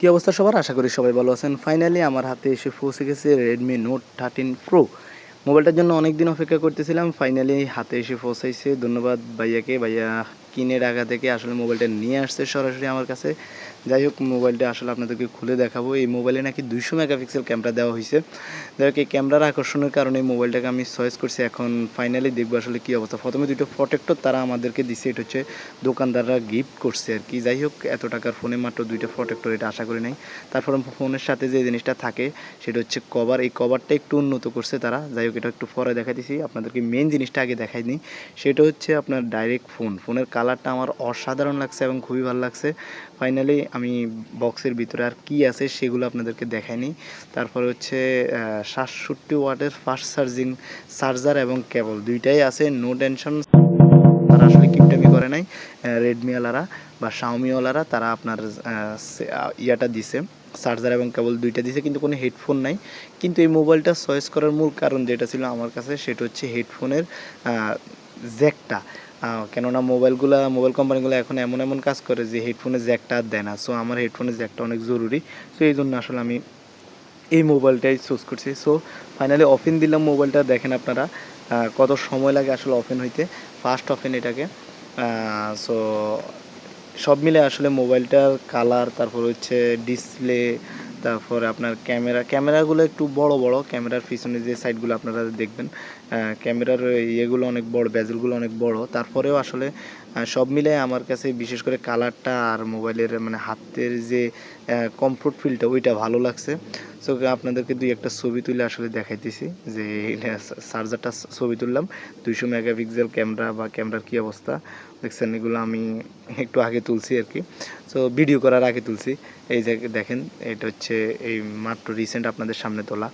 কী অবস্থা সবার? আশা করি সবাই ভালো আছেন। ফাইনালি আমার হাতে এসে পৌঁছে গেছে রেডমি নোট থার্টিন প্রো মোবাইলটার জন্য অনেকদিন অপেক্ষা করতেছিলাম। ফাইনালি হাতে এসে পৌঁছাইছে। ধন্যবাদ ভাইয়াকে। ভাইয়া কিনে ঢাকা থেকে আসলে মোবাইলটা নিয়ে আসছে সরাসরি আমার কাছে। যাই হোক, মোবাইলটা আসলে আপনাদেরকে খুলে দেখাবো। এই মোবাইলে নাকি দুইশো মেগাপিক্সেল ক্যামেরা দেওয়া হয়েছে। যাই হোক, এই ক্যামেরার আকর্ষণের কারণে মোবাইলটাকে আমি চয়েস করছি। এখন ফাইনালি দেখব আসলে কী অবস্থা। প্রথমে দুটো প্রোটেক্টর তারা আমাদেরকে দিচ্ছে এটা হচ্ছে দোকানদাররা গিফট করছে আর কি। যাই হোক, এত টাকার ফোনে মাত্র দুইটা প্রোটেক্টর এটা আশা করি নাই। তারপর ফোনের সাথে যে জিনিসটা থাকে, সেটা হচ্ছে কভার এই কভারটা একটু উন্নত করছে তারা। যাই হোক, এটা একটু পরে দেখা দিছি আপনাদেরকে মেন জিনিসটা আগে দেখাই দিই। সেটা হচ্ছে আপনার ডাইরেক্ট ফোন ফোনের কালারটা আমার অসাধারণ লাগছে এবং খুবই ভালো লাগছে। ফাইনালি আমি বক্সের ভিতরে আর কি আছে সেগুলো আপনাদেরকে দেখাইনি তারপর হচ্ছে সাতষট্টি ওয়াটের ফাস্ট চার্জিং চার্জার এবং কেবল দুইটাই আছে নো টেনশন তারা আসলে কিপটামি করে নাই রেডমিওয়ালারা বা শাওমিওয়ালারা তারা আপনার ইয়াটা দিছে চার্জার এবং কেবল দুইটা দিছে, কিন্তু কোনো হেডফোন নাই। কিন্তু এই মোবাইলটা চয়েস করার মূল কারণ যেটা ছিল আমার কাছে, সেটা হচ্ছে হেডফোনের জ্যাকটা কেননা মোবাইলগুলো, মোবাইল কোম্পানিগুলো এখন এমন এমন কাজ করে যে হেডফোনের জ্যাকটা আর দেয় না। সো আমার হেডফোনের জ্যাকটা অনেক জরুরি। সো এই জন্য আসলে আমি এই মোবাইলটাই চুজ করছি। সো ফাইনালি অফেন দিলাম মোবাইলটা। দেখেন আপনারা কত সময় লাগে আসলে ওপেন হইতে। ফার্স্ট ওপেন এটাকে। সো সব মিলে আসলে মোবাইলটার কালার তারপর হচ্ছে ডিসপ্লে তারপর আপনার ক্যামেরা, ক্যামেরাগুলো একটু বড় বড়। ক্যামেরার পিছনে যে সাইডগুলো আপনারা দেখবেন ক্যামেরার ইয়েগুলো অনেক বড় বেজেলগুলো অনেক বড়। তারপরেও আসলে সব মিলে আমার কাছে বিশেষ করে কালারটা আর মোবাইলের মানে হাতের যে কমফোর্ট ফিলটা ওইটা ভালো লাগছে। সো আপনাদেরকে দুই একটা ছবি তুলে আসলে দেখাইতেছি যে চার্জারটা ছবি তুললাম। দুইশো মেগাপিক্সেল ক্যামেরা বা ক্যামেরার কী অবস্থা? দেখছেন, এগুলো আমি একটু আগে তুলছি আর কি। সো ভিডিও করার আগে তুলছি। এই যে দেখেন, এটা হচ্ছে এই মাত্র রিসেন্ট আপনাদের সামনে তোলা।